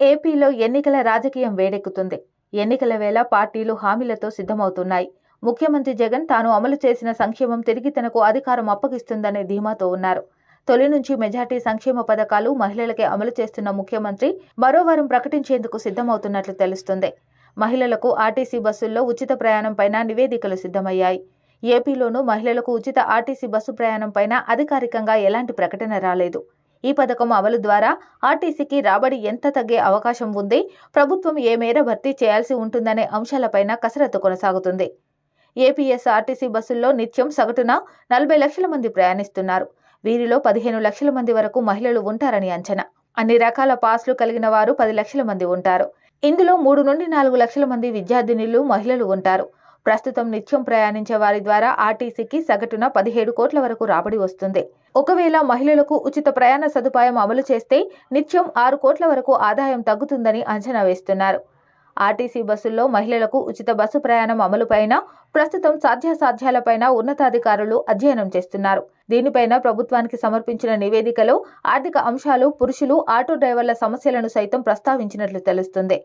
ఏపీలో ఎన్నికల రాజకీయం వేడెక్కుతుంది. ఎన్నికల వేళ పార్టీలు హామీలతో సిద్ధమవుతున్నాయి. ముఖ్యమంత్రి జగన్ తాను అమలు చేసిన సంక్షేమం తిరిగి తనకు అధికారం అప్పగిస్తుందనే ధీమాతో ఉన్నారు. తొలి నుంచి మెజార్టీ సంక్షేమ పథకాలు మహిళలకే అమలు చేస్తున్న ముఖ్యమంత్రి మరో వారం ప్రకటించేందుకు సిద్ధమవుతున్నట్లు తెలుస్తుంది. మహిళలకు ఆర్టీసీ బస్సుల్లో ఉచిత ప్రయాణం పైన నివేదికలు సిద్ధమయ్యాయి. ఏపీలోనూ మహిళలకు ఉచిత ఆర్టీసీ బస్సు ప్రయాణం పైన అధికారికంగా ఎలాంటి ప్రకటన రాలేదు. ఈ పథకం అమలు ద్వారా ఆర్టీసీకి రాబడి ఎంత తగ్గే అవకాశం ఉంది? ప్రభుత్వం ఏ మేర భర్తీ చేయాల్సి ఉంటుందనే అంశాలపైన కసరత్తు కొనసాగుతుంది. ఏపీఎస్ ఆర్టీసీ బస్సుల్లో నిత్యం సగటున నలభై లక్షల మంది ప్రయాణిస్తున్నారు. వీరిలో పదిహేను లక్షల మంది వరకు మహిళలు ఉంటారని అంచనా. అన్ని రకాల పాస్లు కలిగిన వారు పది లక్షల మంది ఉంటారు. ఇందులో మూడు నుండి నాలుగు లక్షల మంది విద్యార్థినులు మహిళలు ఉంటారు. ప్రస్తుతం నిత్యం ప్రయాణించే వారి ద్వారా ఆర్టీసీకి సగటున పదిహేడు కోట్ల వరకు రాబడి వస్తుంది. ఒకవేళ మహిళలకు ఉచిత ప్రయాణ సదుపాయం అమలు చేస్తే నిత్యం ఆరు కోట్ల వరకు ఆదాయం తగ్గుతుందని అంచనా వేస్తున్నారు. ఆర్టీసీ బస్సుల్లో మహిళలకు ఉచిత బస్సు ప్రయాణం అమలుపైన ప్రస్తుతం సాధ్యాసాధ్యాలపైన ఉన్నతాధికారులు అధ్యయనం చేస్తున్నారు. దీనిపైన ప్రభుత్వానికి సమర్పించిన నివేదికలో ఆర్థిక అంశాలు పురుషులు ఆటో డ్రైవర్ల సమస్యలను సైతం ప్రస్తావించినట్లు తెలుస్తుంది.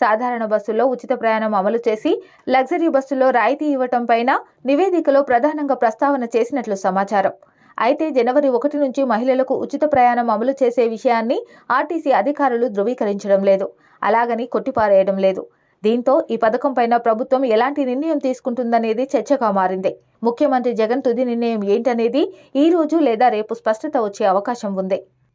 సాధారణ బస్సుల్లో ఉచిత ప్రయాణం అమలు చేసి లగ్జరీ బస్సుల్లో రాయితీ ఇవ్వటం పైన నివేదికలో ప్రధానంగా ప్రస్తావన చేసినట్లు సమాచారం. అయితే జనవరి ఒకటి నుంచి మహిళలకు ఉచిత ప్రయాణం అమలు చేసే విషయాన్ని ఆర్టీసీ అధికారులు ధృవీకరించడం లేదు. అలాగని కొట్టిపారేయడం లేదు. దీంతో ఈ పథకం పైన ప్రభుత్వం ఎలాంటి నిర్ణయం తీసుకుంటుందనేది చర్చగా మారింది. ముఖ్యమంత్రి జగన్ తుది నిర్ణయం ఏంటనేది ఈ రోజు లేదా రేపు స్పష్టత వచ్చే అవకాశం ఉంది.